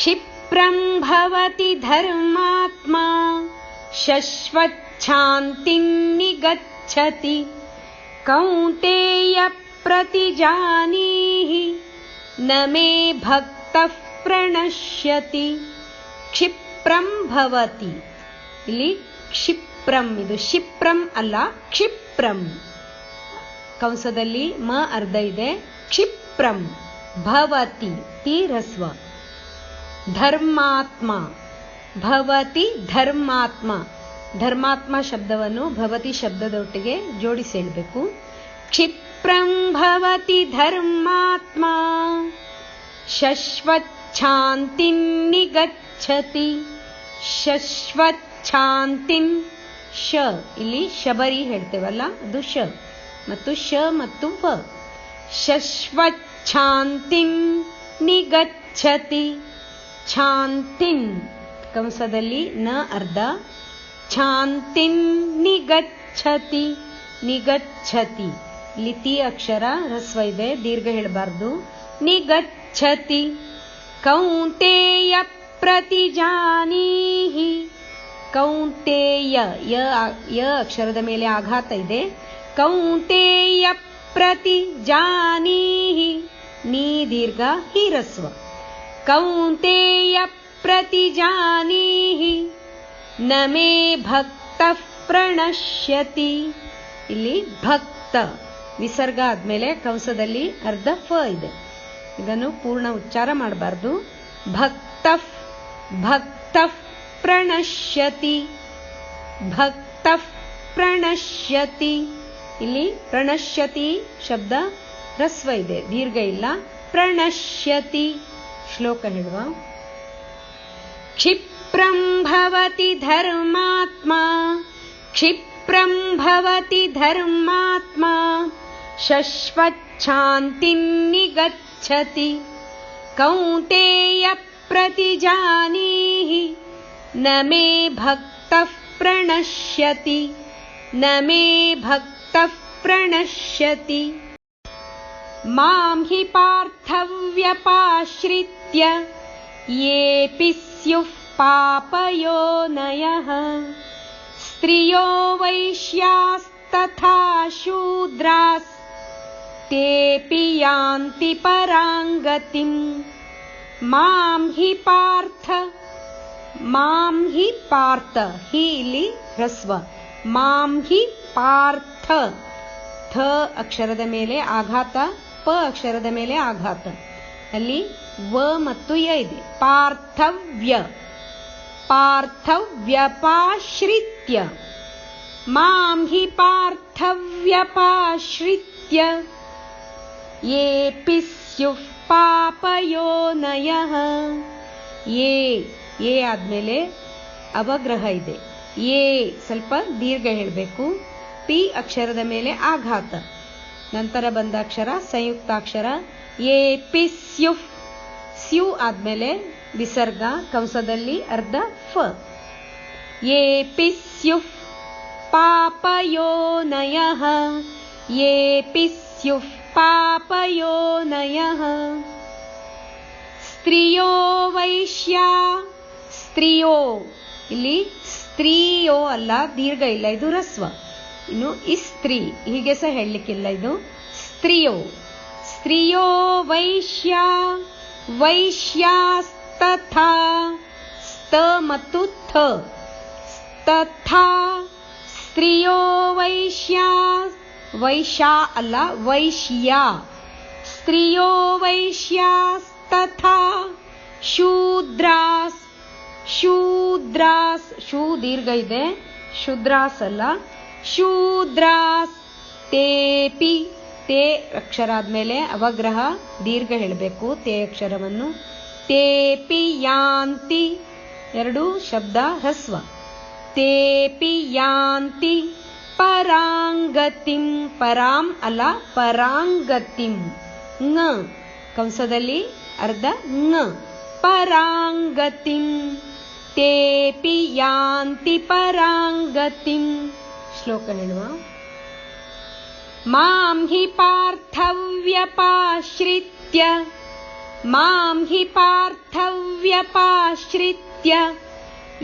क्षिप्रं भवति धर्मात्मा शश्वच्छान्तिं निगच्छति कौन्तेय प्रतिजानीहि न मे भक्तः प्रणश्यति ಕ್ಷಿಪ್ರಂ ಭವತಿ ಇಲ್ಲಿ ಕ್ಷಿಪ್ರಂ ಇದು ಶಿಪ್ರಂ ಅಲ್ಲ ಕ್ಷಿಪ್ರಂ ಕಂಸದಲ್ಲಿ ಮ ಅರ್ಧ ಇದೆ ಕ್ಷಿಪ್ರಂ ಭವತಿ ತೀರಸ್ವ ಧರ್ಮಾತ್ಮ. ಭವತಿ ಧರ್ಮಾತ್ಮ. ಧರ್ಮಾತ್ಮ ಶಬ್ದವನ್ನು ಭವತಿ ಶಬ್ದದೊಟ್ಟಿಗೆ ಜೋಡಿಸಿ ಹೇಳಬೇಕು ಕ್ಷಿಪ್ರಂ ಭವತಿ ಧರ್ಮಾತ್ಮ. ಶಶ್ವಚ್ಛಾಂತಿಂ ನಿಗಚ್ಚತಿ ಶಶ್ವಚ್ಛಾಂತಿಂ ಶ. ಇಲ್ಲಿ ಶಬರಿ ಹೇಳ್ತೇವಲ್ಲ, ಅದು ಶ. ಮತ್ತು ಶ ಮತ್ತು ವ ಶಶ್ವಚ್ಛಾಂತಿಂ ನಿಗಚ್ಚತಿ ಛಾಂತಿಂ ಕಂಸದಲ್ಲಿ ನ ಅರ್ಧ. ಛಾಂತಿನ್ ನಿಗಚ್ಚತಿ ನಿಗಚ್ಚತಿ ಇಲ್ಲಿ ತಿ ಅಕ್ಷರ, ರಸ್ವ ಇದೆ, ದೀರ್ಘ ಹೇಳಬಾರ್ದು. ನಿಗಚ್ಚತಿ ಕೌಂತೇಯ ಪ್ರತಿಜಾನೀಹಿ. ಕೌಂತೇಯ, ಯ ಯ ಅಕ್ಷರದ ಮೇಲೆ ಆಘಾತ ಇದೆ. ಕೌಂತೇಯ ಪ್ರತಿಜಾನೀಹಿ. ನೀ ದೀರ್ಘ ಹೀರಸ್ವ ಕೌಂತೇಯ ಪ್ರತಿಜಾನೀಹಿ, ನ ಮೇ ಭಕ್ತ ಪ್ರಣಶ್ಯತಿ. ಇಲ್ಲಿ ಭಕ್ತ ವಿಸರ್ಗ ಆದ್ಮೇಲೆ ಕಂಸದಲ್ಲಿ ಅರ್ಧ ಫ ಇದೆ. ಇದನ್ನು ಪೂರ್ಣ ಉಚ್ಚಾರ ಮಾಡಬಾರ್ದು. ಭಕ್ತ ಭಕ್ತ ಪ್ರಣಶ್ಯತಿ ಭಕ್ತ ಪ್ರಣಶ್ಯತಿ. ಇಲ್ಲಿ ಪ್ರಣಶ್ಯತಿ ಶಬ್ದ ರಸ್ವ ಇದೆ. ದೀರ್ಘ ಇಲ್ಲ. ಪ್ರಣಶ್ಯತಿ. श्लोक क्षिप्रम् भवति धर्मात्मा क्षिप्रम् भवति धर्मात्मा शश्वच्छान्तिम् निगच्छति कौन्तेयप्रतिजानीहि न मे भक्तः प्रणश्यति न मे भक्तः प्रणश्यति मां हि पार्थव्यपाश्रित पार्थव्यपाश्रित्य येऽपि स्युः पापयोनयः स्त्रियो वैश्यास्तथा शूद्रास्तेऽपि यान्ति पराङ्गतिम् मां हि पार्थ ಮಾಂ ಹಿ ಪಾರ್ಥ ಹಿ ಇಲ್ಲಿ ಹ್ರಸ್ವ ಮಾಂ ಹಿ ಪಾರ್ಥ ಥ ಅಕ್ಷರದ ಮೇಲೆ ಆಘಾತ ಪ ಅಕ್ಷರದ ಮೇಲೆ ಆಘಾತ ಅಲ್ಲಿ ವ ಮತ್ತು ಯ ಇದೆ. ಪಾರ್ಥವ್ಯ. ಪಾರ್ಥವ್ಯಪಾಶ್ರಿತ್ಯ. ಮಾಂ ಹಿ ಪಾರ್ಥವ್ಯಪಾಶ್ರಿತ್ಯ. ಯೇಪಿ ಸ್ಯುಃ ಪಾಪಯೋನಯಃ ಏ ಏ ಆದ್ಮೇಲೆ ಅವಗ್ರಹ ಇದೆ. ಏ ಸ್ವಲ್ಪ ದೀರ್ಘ ಹೇಳಬೇಕು. ಪಿ ಅಕ್ಷರದ ಮೇಲೆ ಆಘಾತ. ನಂತರ ಬಂದ ಅಕ್ಷರ, ಸಂಯುಕ್ತಾಕ್ಷರ ಎ ಪಿ ಸ್ಯು ಸ್ಯು ಆದ್ಮೇಲೆ ವಿಸರ್ಗ ಕಂಸದಲ್ಲಿ ಅರ್ಧ ಫ. ಎ ಪಿ ಸ್ಯು ಪಾಪಯೋನಯ. ಎ ಪಿ ಸ್ಯು ಪಾಪಯೋನಯ. ಸ್ತ್ರಿಯೋ ವೈಶ್ಯ. ಸ್ತ್ರೀಯೋ. ಇಲ್ಲಿ ಸ್ತ್ರೀಯೋ ಅಲ್ಲ, ದೀರ್ಘ ಇಲ್ಲ, ಇದು ರಸ್ವ. ಇನ್ನು ಇಸ್ತ್ರೀ ಹೀಗೆ ಸಹ ಹೇಳಲಿಕ್ಕಿಲ್ಲ ಇದು. ಸ್ತ್ರೀಯೋ. ಸ್ತ್ರೀಯೋ ವೈಶ್ಯ, ವೈಶ್ಯಾಸ್ತಥಾ ಸ್ತ ಮತ್ತು ಥ. ತಥಾ ಸ್ತ್ರೀಯೋ ವೈಶ್ಯ ವೈಶ್ಯ ಅಲ್ಲ ವೈಶ್ಯ. ಸ್ತ್ರೀಯೋ ವೈಶ್ಯಾಸ್ತಥಾ, ಶೂದ್ರಾಸ್ ಶೂದ್ರಾಸ್, ಶೂ ದೀರ್ಘ ಇದೆ. ಶೂದ್ರಾಸ್ ಅಲ್ಲ. ಶೂದ್ರಾಸ್ ತೇಪಿ. ತೇ ಅಕ್ಷರ ಆದ್ಮೇಲೆ ಅವಗ್ರಹ ದೀರ್ಘ ಹೇಳಬೇಕು. ತೇ ಅಕ್ಷರವನ್ನು. ತೇಪಿ ಯಾಂತಿ. ಎರಡು ಶಬ್ದ ಹ್ರಸ್ವ ತೇಪಿ ಯಾಂತಿ. ಪರಾಂಗತಿಂ. ಪರಾಂ ಅಲ್ಲ ಪರಾಂಗತಿಂ. ನ ಕಂಸದಲ್ಲಿ ಅರ್ಧ ನ ಪರಾಂಗತಿಂ. ತೇಪಿ ಯಾಂತಿ. ಪರಾಂಗತಿಂ. ಶ್ಲೋಕ ಹೇಳುವ. माम् हि पार्थव्यपाश्रित्य। माम् हि पार्थव्यपाश्रित्य।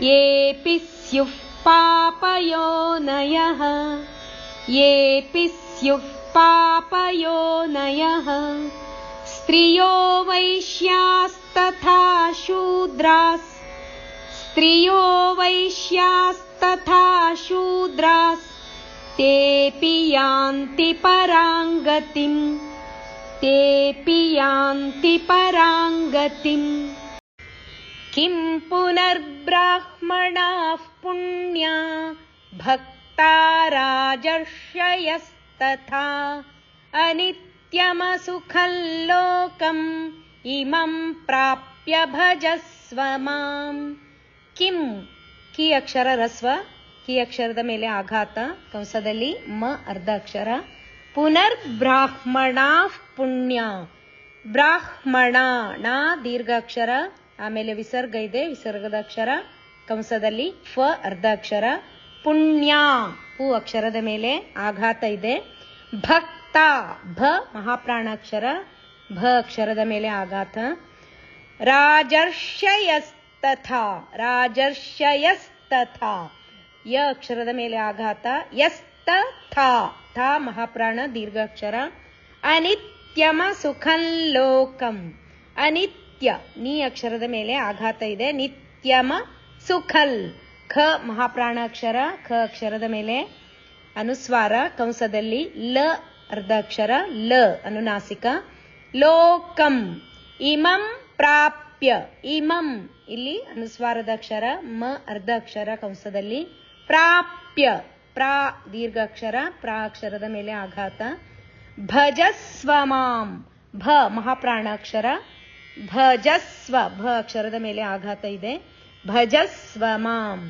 येऽपि स्युः पापयोनयः। येऽपि स्युः पापयोनयः। स्त्रियो वैश्यास्तथा शूद्रास्। स्त्रियो वैश्यास्तथा शूद्रा तेऽपि यान्ति पराङ्गतिम् तेऽपि यान्ति पराङ्गतिम् किम् पुनर्ब्राह्मणाः पुण्या भक्ता राजर्षयस्तथा। अनित्यमसुखल्लोकम् इमम् प्राप्य भजस्व माम्। किम् कियक्षररस्व ಕಿ ಅಕ್ಷರದ ಮೇಲೆ ಆಘಾತ, ಕಂಸದಲ್ಲಿ ಮ ಅರ್ಧ ಅಕ್ಷರ. ಪುನರ್ ಬ್ರಾಹ್ಮಣ ಪುಣ್ಯ. ಬ್ರಾಹ್ಮಣ ಣ ದೀರ್ಘಾಕ್ಷರ ಆಮೇಲೆ ವಿಸರ್ಗ ಇದೆ ವಿಸರ್ಗದ ಅಕ್ಷರ. ಕಂಸದಲ್ಲಿ ಫ ಅರ್ಧ ಅಕ್ಷರ. ಪುಣ್ಯ. ಪು ಅಕ್ಷರದ ಮೇಲೆ ಆಘಾತ ಇದೆ. ಭಕ್ತ. ಭ ಮಹಾಪ್ರಾಣಾಕ್ಷರ. ಭ ಅಕ್ಷರದ ಮೇಲೆ ಆಘಾತ. ರಾಜರ್ಷಯಸ್ತಥ. ರಾಜರ್ಷಯಸ್ತಥಾ. ಯ ಅಕ್ಷರದ ಮೇಲೆ ಆಘಾತ, ಯಸ್ತ, ಥಾ. ಮಹಾಪ್ರಾಣ, ದೀರ್ಘಾಕ್ಷರ. ಅನಿತ್ಯಮ ಸುಖಂ ಲೋಕಂ. ಅನಿತ್ಯ, ನೀ ಅಕ್ಷರದ ಮೇಲೆ ಆಘಾತ ಇದೆ. ನಿತ್ಯಮ ಸುಖಲ್. ಖ ಮಹಾಪ್ರಾಣಾಕ್ಷರ, ಖ ಅಕ್ಷರದ ಮೇಲೆ ಅನುಸ್ವಾರ, ಕಂಸದಲ್ಲಿ ಲ ಅರ್ಧ ಅಕ್ಷರ ಲ ಅನುನಾಸಿಕ. ಲೋಕಂ. ಇಮಂ ಪ್ರಾಪ್ಯ. ಇಮಂ, ಇಲ್ಲಿ ಅನುಸ್ವಾರದ ಅಕ್ಷರ, ಮ ಅರ್ಧ ಅಕ್ಷರ ಕಂಸದಲ್ಲಿ ಪ್ರಾಪ್ಯ ಪ್ರಾ ದೀರ್ಘಾಕ್ಷರ ಪ್ರಾ ಅಕ್ಷರದ ಮೇಲೆ ಆಘಾತ ಭಜಸ್ವ ಮಾಂ ಭ ಮಹಾಪ್ರಾಣಾಕ್ಷರ ಭಜಸ್ವ ಭ ಅಕ್ಷರದ ಮೇಲೆ ಆಘಾತ ಇದೆ ಭಜಸ್ವ ಮಾಂ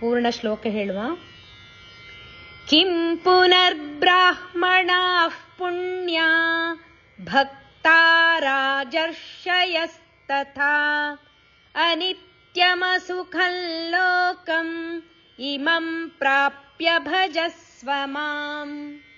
ಪೂರ್ಣ ಶ್ಲೋಕ ಹೇಳುವ ಕಿಂ ಪುನರ್ಬ್ರಾಹ್ಮಣಾಃ ಪುಣ್ಯಾ ಭಕ್ತಾ ರಾಜರ್ಷಯಸ್ತಥಾ ಅನಿತ್ಯಮಸುಖಂ ಲೋಕಂ इमम् प्राप्य भजस्व माम्।